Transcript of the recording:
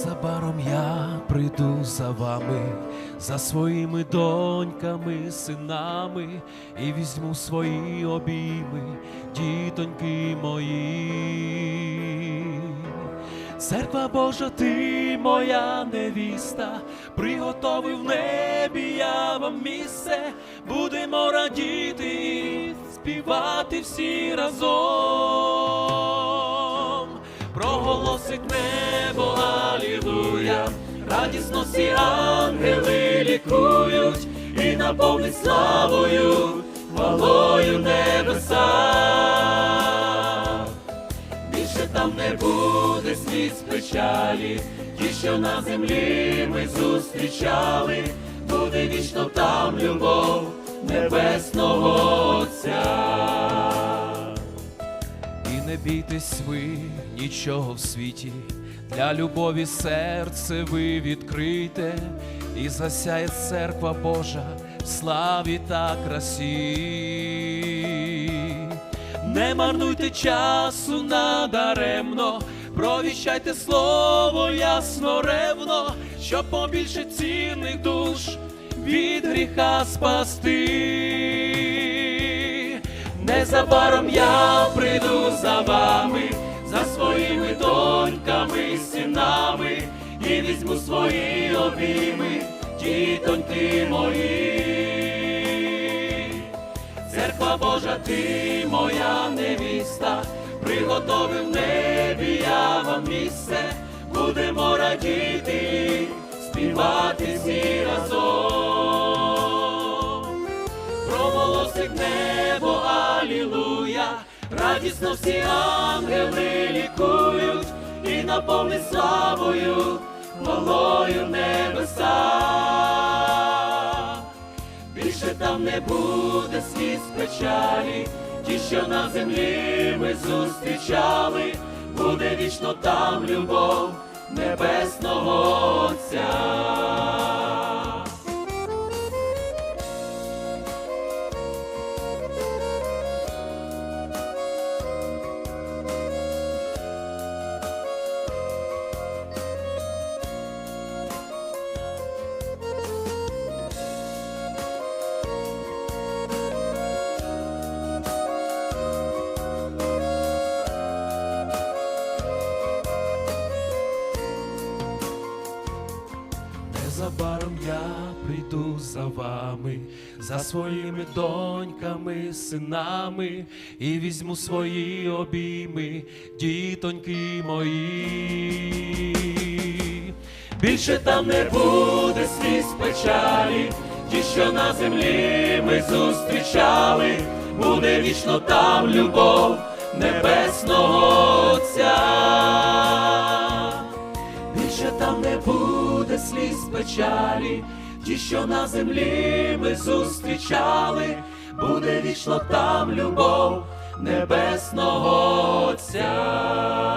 Незабаром я прийду за вами, за своїми доньками, синами, і візьму свої обійми, дітоньки мої. Церква Божа, ти моя невіста, приготовив в небі я вам місце, будемо радіти співати всі разом. Проголосить небо, алілуя, радісно всі ангели лікують і наповнить славою, хвалою небеса. Більше там не буде сліз печалі, ті, що на землі ми зустрічали, буде вічно там любов небесного не бійтесь ви нічого в світі, для любові серце ви відкрите, і засяє церква Божа в славі та красі. Не марнуйте часу надаремно, провіщайте слово ясно ревно, щоб побільше цінних душ від гріха спасти. Незабаром я прийду за вами, за своїми доньками, синами, і візьму свої обійми, дітоньки мої. Церква Божа, ти моя невіста, приготовив в небі я вам місце, будемо радіти, співати всі разом. Проголосить небо, алілуя, радісно всі ангели лікують і наповнить славою, хвалою небеса. Більше там не буде сліз печалі, ті, що на землі ми зустрічали, буде вічно там любов небесного Отця. Прийду за вами, за своїми доньками, синами, і візьму свої обійми, дітоньки мої. Більше там не буде сліз печалі, ті, що на землі ми зустрічали, буде вічно там любов небесного Отця. Більше там не буде сліз печалі, ті, що на землі ми зустрічали, буде вічно там любов небесного Отця.